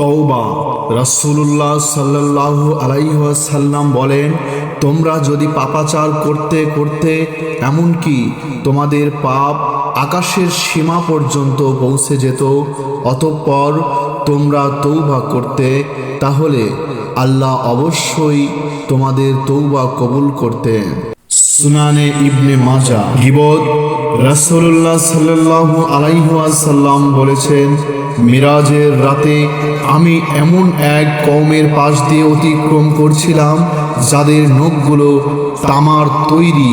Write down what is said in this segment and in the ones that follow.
তওবা। রাসূলুল্লাহ সাল্লাল্লাহু আলাইহি ওয়াসাল্লাম বলেন, তোমরা যদি পাপাচার করতে করতে, এমনকি তোমাদের পাপ আকাশের সীমা পর্যন্ত পৌঁছে যেত, অতঃপর তোমরা তৌবা করতে, তাহলে আল্লাহ অবশ্যই তোমাদের তৌবা কবুল করতেন। সুনানে ইবনে মাজা। গিবত রাসূলুল্লাহ সাল্লাল্লাহু আলাইহি ওয়াসাল্লাম বলেছেন, মিরাজের রাতে আমি এমন এক কওমের পাশ দিয়ে অতিক্রম করছিলাম, যাদের নখগুলো তামার তৈরি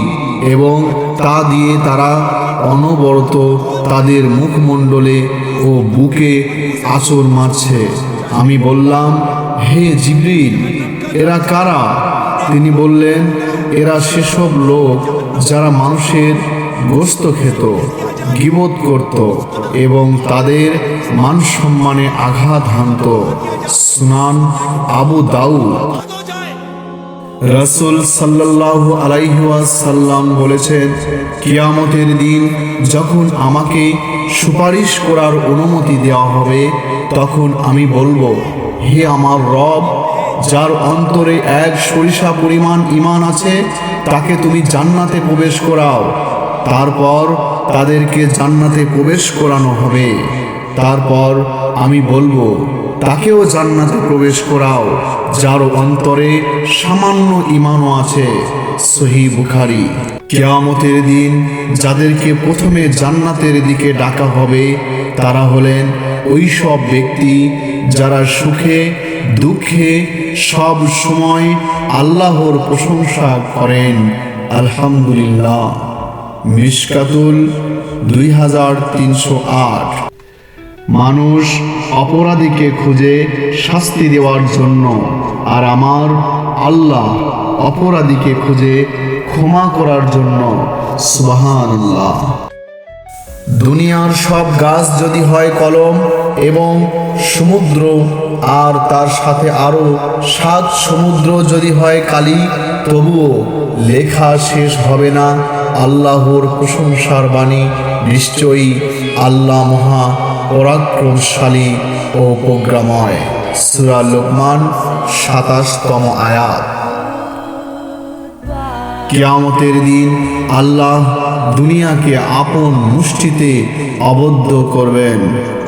এবং তা দিয়ে তারা অনবরত তাদের মুখমণ্ডলে ও বুকে আঁচড় মারছে। আমি বললাম, হে জিবরিল, এরা কারা? তিনি বললেন এরা সেসব লোক যারা মানুষের গোস্ত খেত, গিবত করত এবং তাদের মান সম্মানে আঘাত হানত। সুনান আবু দাউদ। রাসূল সাল্লাল্লাহু আলাইহি ওয়াসাল্লাম বলেছেন, কিয়ামতের দিন যখন আমাকে সুপারিশ করার অনুমতি দেওয়া হবে, তখন আমি বলব, হে আমার রব যার অন্তরে এক সরিষা পরিমাণ ইমান আছে, তাকে তুমি জান্নাতে প্রবেশ করাও। তারপর তাদেরকে জান্নাতে প্রবেশ করানো হবে। তারপর আমি বলব তাকেও জান্নাতে প্রবেশ করাও যার অন্তরে সামান্য ইমানও আছে। সহি বুখারি, কেয়ামতের দিন যাদেরকে প্রথমে জান্নাতের দিকে ডাকা হবে, তারা হলেন ওই সব ব্যক্তি যারা সুখে, দুঃখে সব সময় আল্লাহর প্রশংসা করেন। আলহামদুলিল্লাহ। মিশকাতুল দুই হাজার তিনশো আট। মানুষ অপরাধীকে খুঁজে শাস্তি দেওয়ার জন্য, আর আমার আল্লাহ অপরাধীকে খুঁজে ক্ষমা করার জন্য। সুবাহান দুনিয়ার সব গাছ যদি হয় কলম এবং সমুদ্র, আর তার সাথে আরও সাত সমুদ্র যদি হয় কালি, তবুও লেখা শেষ হবে না। আল্লাহর প্রশংসার বাণী নিশ্চয়ই আল্লাহ মহা পরাক্রমশালী ও প্রজ্ঞাময় সুরা লোকমান সাতাশতম আয়াত। কিয়ামতের দিন আল্লাহ দুনিয়াকে আপন মুষ্টিতে আবদ্ধ করবেন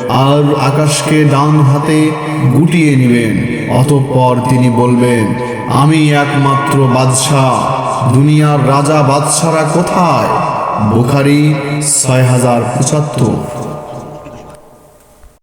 আর আকাশকে ডান হাতে গুটিয়ে নেবেন। অতঃপর তিনি বলবেন, আমি একমাত্র বাদশাহ। দুনিয়ার রাজা বাদশারা কোথায়? বুখারি ছয় হাজার পঁচাত্তর।